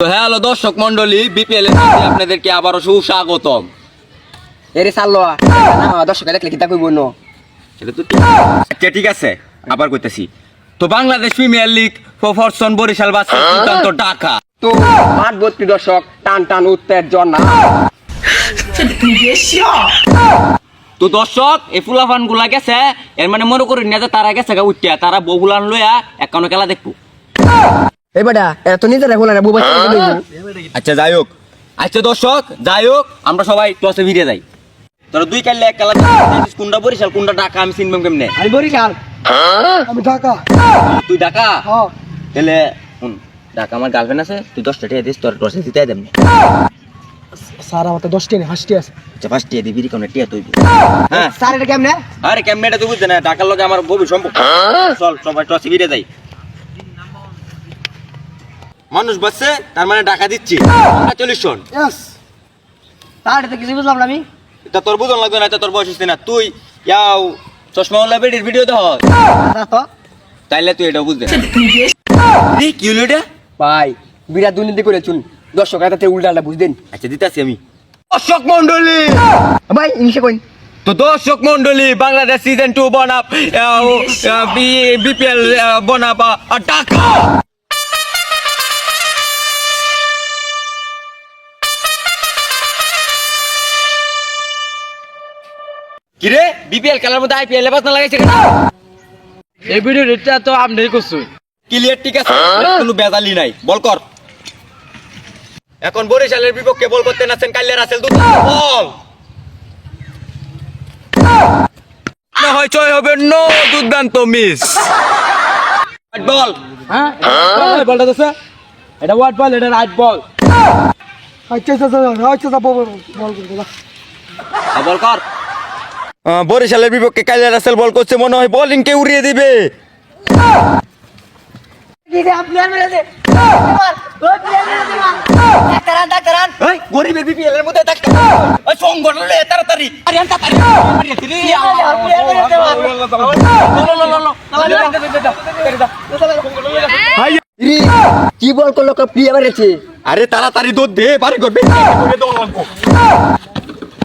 তো হ্যালো দর্শক মন্ডলী বিপিএল আপনাদেরকে আবারও সুস্বাগতম। এরে সাল্লো দর্শক দেখলে কিতা কইব ন এটা তো আচ্ছা ঠিক আছে আবার কইতেছি। তো বাংলাদেশ প্রিমিয়ার লিগ ফরসন বরিশাল বাস সিদ্ধান্ত ঢাকা। তো মাঠ ভর্তি দর্শক টান টান উত্তের জন্না তো দর্শক এই ফুলাফানগুলা গেছে এর মানে মনে করি না যে তারা গেছে গা উঠিয়া তারা বহুলান লইয়া একানো খেলা দেখব। এই বেটা এত নিজে রাখো না বুবা আচ্ছা যাই হোক। আচ্ছা দর্শক যাই হোক আমরা সবাই টসে ভিড়ে যাই। তোরা দুই কালে এক দেখিস কোনটা বরিশাল কোনটা ঢাকা আমি চিনবাম কেমনে? আমি বরিশাল আমি ঢাকা। তুই ঢাকা? হ্যাঁ। তাহলে শুন ঢাকা আমার গার্লফ্রেন্ড আছে তুই দশটা টাকা দিস তোর টসে দিতে দেবনি। স্যার আমার তো দশটি নেই হাসটি আছে। আচ্ছা ফার্স্ট টিয়া দিবি কোন টিয়া তুই হ্যাঁ। স্যার এটা কেমনে? আরে কেমনেটা তুই বুঝতে না ঢাকার লগে আমার গভীর সম্পর্ক। চল সবাই টসে ভিড়ে যাই। মানুষ বাসছে তার মানে টাকা দিচ্ছি। চল্লিশ শোন ইয়েস স্যার কিছু বুঝলাম না আমি। তা তোর বুঝন লাগবে না তা তোর বয়স হচ্ছে না। তুই ইয়াও চশমাওয়ালা বেডির ভিডিও দেখ। আচ্ছা তো। তাইলে তুই এটা বুঝতে। কি হলো এটা? ভাই বিরাট দুর্নীতি করে চুন দর্শক এটাতে উল্টাটা বুঝদেন আচ্ছা দিতাছি আমি। দর্শক মন্ডলী ভাই ইংলিশে কইন। তো দর্শক মন্ডলী বাংলাদেশ সিজন টু বনাপ বিপিএল বনাপ টাকা! কিরে? বিপিএল খেলার মধ্যে আইপিএল এ বাজনা লাগাইছে কেন? এই ভিডিওটা তো আপনি করছুন ক্লিয়ার ঠিক আছে? কোনো বেজালি নাই। বল কর। এখন বরিশালের বিপক্ষে বল করতে নাছেন কাল্লা রাসেল দুটো বল। না হয় জয় হবে নো দুর্দান্ত মিস বল হ্যাঁ? বলটা তো এটা হোয়াট বল এটা রাইট বল আচ্ছা আচ্ছা আচ্ছা আচ্ছা বল বল বল কর। বরিশালের বিপক্ষে কাল্লা রাসেল বল করছে, মনে হয় বোলিং কে উড়িয়ে দিবে। গরিবের মধ্যে কি বল করল প্রিয় মেরেছে আরে, তাড়াতাড়ি দৌড় দে, বাড়ি করবে